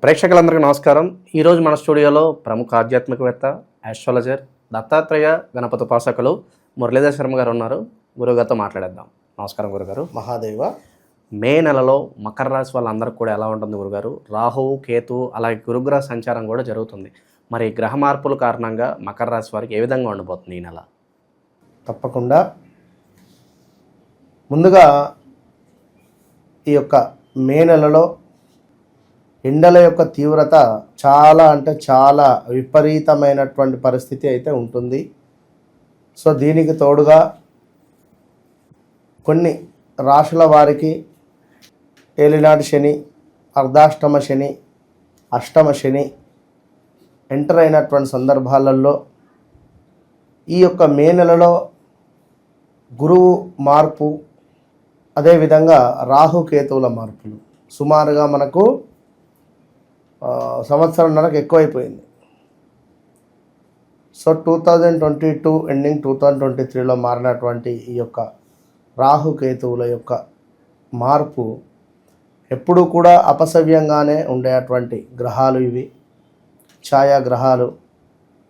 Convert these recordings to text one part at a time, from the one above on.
ప్రేక్షకులందరికీ నమస్కారం. ఈరోజు మన స్టూడియోలో ప్రముఖ ఆధ్యాత్మికవేత్త ఆస్ట్రాలజర్ దత్తాత్రేయ గణపతి ఉపాసకులు మురళీధర్ శర్మ గారు ఉన్నారు. గురుగారితో మాట్లాడేద్దాం. నమస్కారం గురుగారు. మహాదేవ. మే నెలలో మకర రాశి వాళ్ళందరికీ కూడా ఎలా ఉంటుంది గురుగారు? రాహువు కేతు అలాగే గురుగ్రహ సంచారం కూడా జరుగుతుంది. మరి గ్రహ మార్పుల కారణంగా మకర రాశి వారికి ఏ విధంగా ఉండబోతుంది ఈ నెల? తప్పకుండా. ముందుగా ఈ యొక్క మే నెలలో ఎండల యొక్క తీవ్రత చాలా అంటే చాలా విపరీతమైనటువంటి పరిస్థితి అయితే ఉంటుంది. సో దీనికి తోడుగా కొన్ని రాశుల వారికి ఏలినాటి శని అర్ధాష్టమ శని అష్టమ శని ఎంటర్ అయినటువంటి సందర్భాలలో ఈ యొక్క మే నెలలో గురువు మార్పు అదేవిధంగా రాహుకేతువుల మార్పులు. సుమారుగా మనకు సంవత్సరంన్నరకు ఎక్కువైపోయింది. So two thousand twenty two ending two thousand twenty త్రీలో మారినటువంటి ఈ యొక్క రాహుకేతువుల యొక్క మార్పు ఎప్పుడూ కూడా అపసవ్యంగానే ఉండేటువంటి గ్రహాలు ఇవి. ఛాయాగ్రహాలు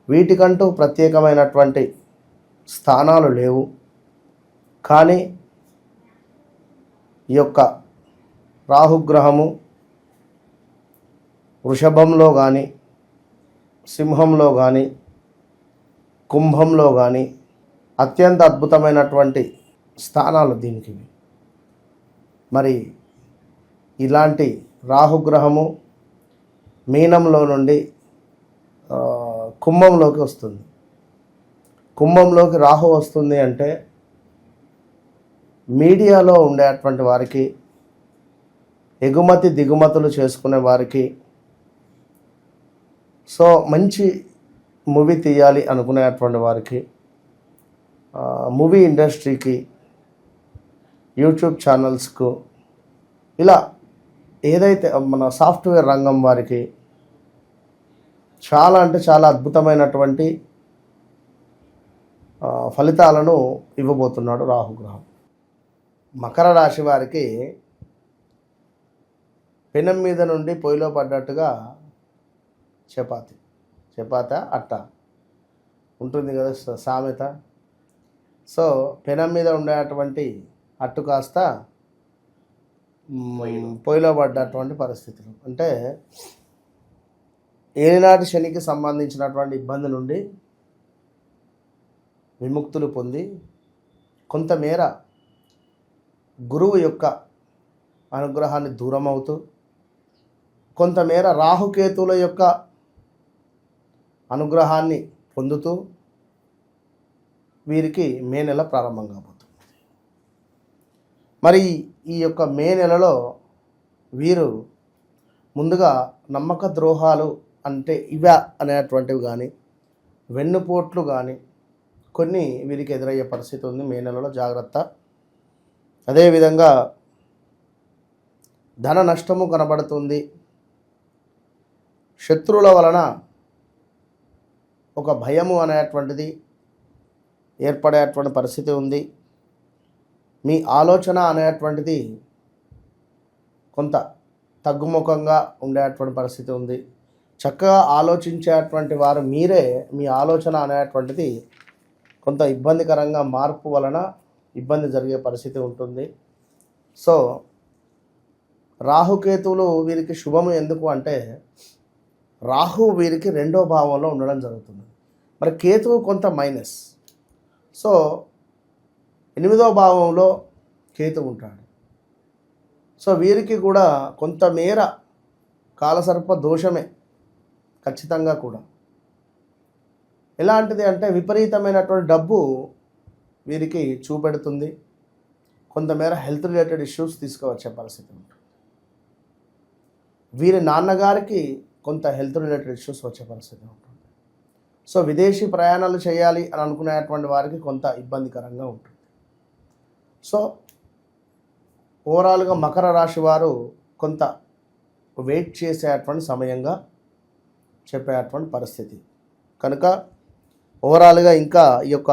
వీటికంటూ ప్రత్యేకమైనటువంటి స్థానాలు లేవు. కానీ ఈ యొక్క రాహుగ్రహము వృషభంలో కానీ సింహంలో కానీ కుంభంలో కానీ అత్యంత అద్భుతమైనటువంటి స్థానాలు దీనికి. మరి ఇలాంటి రాహుగ్రహము మీనంలో నుండి కుంభంలోకి వస్తుంది. కుంభంలోకి రాహు వస్తుంది అంటే మీడియాలో ఉండేటువంటి వారికి ఎగుమతి దిగుమతులు చేసుకునే వారికి సో మంచి మూవీ తీయాలి అనుకునేటువంటి వారికి మూవీ ఇండస్ట్రీకి యూట్యూబ్ ఛానల్స్కు ఇలా ఏదైతే మన సాఫ్ట్వేర్ రంగం వారికి చాలా అంటే చాలా అద్భుతమైనటువంటి ఫలితాలను ఇవ్వబోతున్నాడు రాహుగ్రహం. మకర రాశి వారికి పెనం మీద నుండి పొయ్యిలో పడ్డట్టుగా చపాతి. చపాత అట్ట. ఉంటుంది కదా సామెత. సో పెనం మీద ఉండేటువంటి అట్టు కాస్త పొయ్యిలో. పడ్డటువంటి పరిస్థితులు. అంటే ఏనాటి శనికి సంబంధించినటువంటి ఇబ్బంది నుండి విముక్తులు పొంది కొంతమేర గురువు యొక్క అనుగ్రహాన్ని దూరం అవుతూ కొంతమేర రాహుకేతువుల యొక్క అనుగ్రహాన్ని పొందుతూ వీరికి మే నెల ప్రారంభం కాబోతుంది. మరి ఈ యొక్క మే నెలలో వీరు ముందుగా నమ్మక ద్రోహాలు అంటే ఇవా అనేటువంటివి కానీ వెన్నుపోట్లు కానీ కొన్ని వీరికి ఎదురయ్యే పరిస్థితి ఉంది మే నెలలో జాగ్రత్త. అదేవిధంగా ధన నష్టము కనబడుతుంది. శత్రువుల వలన ఒక భయము అనేటువంటిది ఏర్పడేటువంటి పరిస్థితి ఉంది. మీ ఆలోచన అనేటువంటిది కొంత తగ్గుముఖంగా ఉండేటువంటి పరిస్థితి ఉంది. చక్కగా ఆలోచించేటువంటి వారు మీరే మీ ఆలోచన అనేటువంటిది కొంత ఇబ్బందికరంగా మార్పు వలన ఇబ్బంది జరిగే పరిస్థితి ఉంటుంది. సో రాహుకేతువులు వీరికి శుభము ఎందుకు అంటే రాహు వీరికి రెండో భావంలో ఉండడం జరుగుతుంది. మరి కేతువు కొంత మైనస్. సో ఎనిమిదో భావంలో కేతు ఉంటాడు. సో వీరికి కూడా కొంతమేర కాలసర్ప దోషమే ఖచ్చితంగా కూడా. ఎలాంటిది అంటే విపరీతమైనటువంటి డబ్బు వీరికి చూపెడుతుంది. కొంతమేర హెల్త్ రిలేటెడ్ ఇష్యూస్ తీసుకువచ్చే పరిస్థితి ఉంటుంది. వీరి నాన్నగారికి కొంత హెల్త్ రిలేటెడ్ ఇష్యూస్ వచ్చే పరిస్థితి ఉంటుంది. సో విదేశీ ప్రయాణాలు చేయాలి అని అనుకునేటువంటి వారికి కొంత ఇబ్బందికరంగా ఉంటుంది. సో ఓవరాల్గా మకర రాశి వారు కొంత వెయిట్ చేసేటువంటి సమయంగా చెప్పేటువంటి పరిస్థితి. కనుక ఓవరాల్గా ఇంకా ఈ యొక్క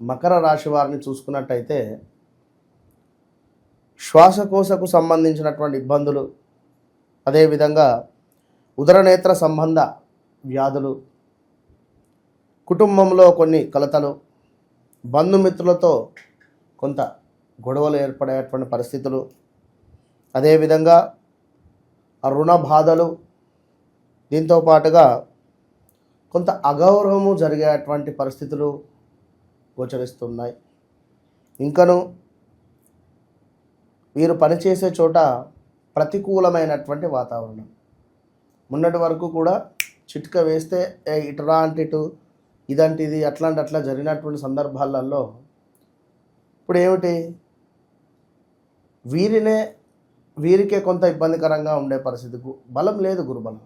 మకర రాశి వారిని చూసుకున్నట్టయితే శ్వాసకోశకు సంబంధించినటువంటి ఇబ్బందులు అదేవిధంగా ఉదరనేత్ర సంబంధ వ్యాధులు కుటుంబంలో కొన్ని కలతలు బంధుమిత్రులతో కొంత గొడవలు ఏర్పడేటువంటి పరిస్థితులు అదేవిధంగా రుణ బాధలు దీంతో పాటుగా కొంత అగౌరవము జరిగేటువంటి పరిస్థితులు గోచరిస్తున్నాయి. ఇంకను వీరు పనిచేసే చోట ప్రతికూలమైనటువంటి వాతావరణం. మొన్నటి వరకు కూడా చిట్క వేస్తే ఇటురా అంటే ఇటు ఇదంటిది అట్లాంటి అట్లా జరిగినటువంటి సందర్భాలలో ఇప్పుడు ఏమిటి? వీరినే వీరికే కొంత ఇబ్బందికరంగా ఉండే పరిస్థితి బలం లేదు గురుబలం.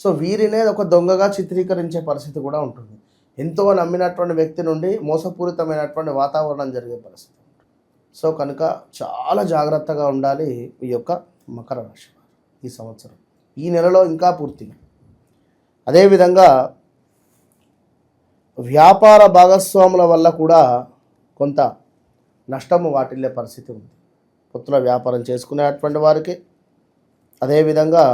సో వీరినే ఒక దొంగగా చిత్రీకరించే పరిస్థితి కూడా ఉంటుంది. ఎంతో నమ్మినటువంటి వ్యక్తి నుండి మోసపూరితమైనటువంటి వాతావరణం జరిగే పరిస్థితి. సో కనుక చాలా జాగ్రత్తగా ఉండాలి ఈ యొక్క మకర రాశి ఈ సంవత్సరం. ఈ నెలలో ఇంకా పూర్తిగా అదేవిధంగా వ్యాపార భాగస్వాముల వల్ల కూడా కొంత నష్టము వాటిల్లే పరిస్థితి ఉంది. పొత్తుల వ్యాపారం చేసుకునేటువంటి వారికి అదేవిధంగా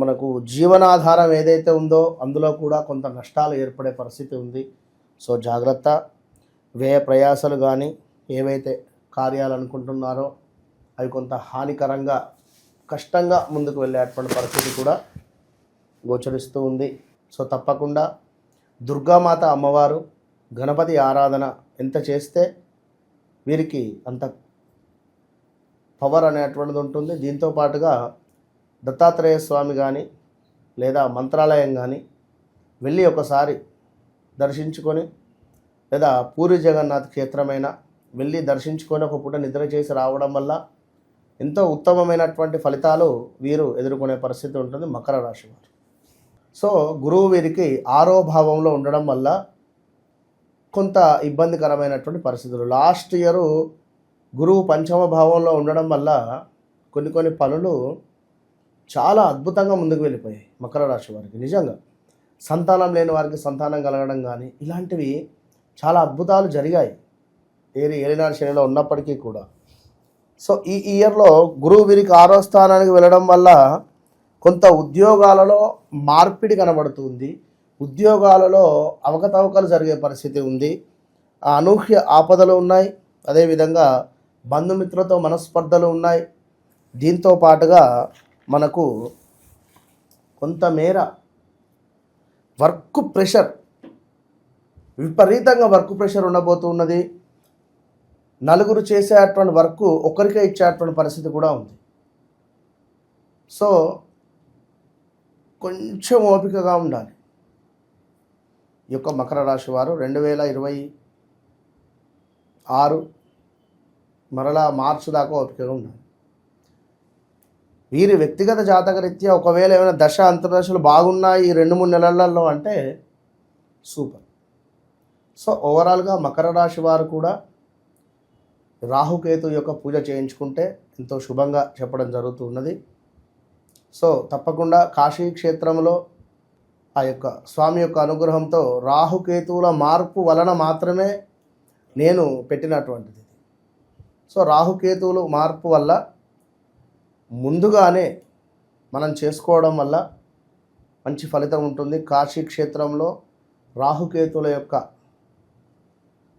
మనకు జీవనాధారం ఏదైతే ఉందో అందులో కూడా కొంత నష్టాలు ఏర్పడే పరిస్థితి ఉంది. సో జాగ్రత్త వ్యయ ప్రయాసాలు కానీ ఏవైతే కార్యాలనుకుంటున్నారో అవి కొంత హానికరంగా కష్టంగా ముందుకు వెళ్ళేటువంటి పరిస్థితి కూడా గోచరిస్తూ ఉంది. సో తప్పకుండా దుర్గామాత అమ్మవారు గణపతి ఆరాధన ఎంత చేస్తే వీరికి అంత పవర్ అనేటువంటిది ఉంటుంది. దీంతో పాటుగా దత్తాత్రేయ స్వామి కానీ లేదా మంత్రాలయం కానీ వెళ్ళి ఒకసారి దర్శించుకొని లేదా పూరి జగన్నాథ్ క్షేత్రమైన వెళ్ళి దర్శించుకొని ఒక పూట నిద్ర చేసి రావడం వల్ల ఎంతో ఉత్తమమైనటువంటి ఫలితాలు వీరు ఎదుర్కొనే పరిస్థితి ఉంటుంది మకర రాశి వారు. సో గురువు వీరికి ఆరో భావంలో ఉండడం వల్ల కొంత ఇబ్బందికరమైనటువంటి పరిస్థితులు. లాస్ట్ ఇయర్ గురువు పంచమ భావంలో ఉండడం వల్ల కొన్ని కొన్ని పనులు చాలా అద్భుతంగా ముందుకు వెళ్ళిపోయాయి మకర రాశి వారికి. నిజంగా సంతానం లేని వారికి సంతానం కలగడం కానీ ఇలాంటివి చాలా అద్భుతాలు జరిగాయి. ఏరి ఏలినాడు శనిలో ఉన్నప్పటికీ కూడా. సో ఈ ఇయర్లో గురువు వీరికి ఆరో స్థానానికి వెళ్ళడం వల్ల కొంత ఉద్యోగాలలో మార్పిడి కనబడుతుంది. ఉద్యోగాలలో అవకతవకలు జరిగే పరిస్థితి ఉంది. ఆ అనూహ్య ఆపదలు ఉన్నాయి. అదేవిధంగా బంధుమిత్రులతో మనస్పర్ధలు ఉన్నాయి. దీంతో పాటుగా మనకు కొంతమేర వర్క్ ప్రెషర్ విపరీతంగా వర్క్ ప్రెషర్ ఉండబోతున్నది. నలుగురు చేసేటువంటి వర్క్ ఒకరికే ఇచ్చేటువంటి పరిస్థితి కూడా ఉంది. సో కొంచెం ఓపికగా ఉండాలి. ఈ యొక్క మకర రాశి వారు రెండు వేల ఇరవై ఆరు మరలా మార్చి దాకా ఓపికగా ఉండాలి. వీరి వ్యక్తిగత జాతకరీత్యా ఒకవేళ ఏమైనా దశ అంతర్దశలు బాగున్నాయి ఈ రెండు మూడు నెలలలో అంటే సూపర్. సో ఓవరాల్గా మకర రాశి వారు కూడా రాహుకేతు యొక్క పూజ చేయించుకుంటే ఎంతో శుభంగా చెప్పడం జరుగుతున్నది సో తప్పకుండా కాశీ క్షేత్రంలో ఆ యొక్క స్వామి యొక్క అనుగ్రహంతో రాహుకేతువుల మార్పు వలన మాత్రమే నేను పెట్టినటువంటిది. సో రాహుకేతువులు మార్పు వల్ల ముందుగానే మనం చేసుకోవడం వల్ల మంచి ఫలితం ఉంటుంది. కాశీ క్షేత్రంలో రాహుకేతుల యొక్క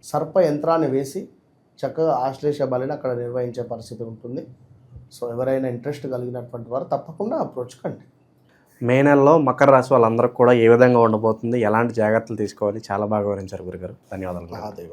సర్ప యంత్రాన్ని వేసి చక్కగా ఆశ్లేష బలిని అక్కడ నిర్వహించే పరిస్థితి ఉంటుంది. సో ఎవరైనా ఇంట్రెస్ట్ కలిగినటువంటి వారు తప్పకుండా అప్రోచ్ కండి. మే నెలలో మకర రాశి వాళ్ళందరికీ కూడా ఏ విధంగా ఉండబోతుంది? ఎలాంటి జాగ్రత్తలు తీసుకోవాలి? చాలా బాగా వివరించారు గురుగారు. ధన్యవాదాలు. మహాదేవ.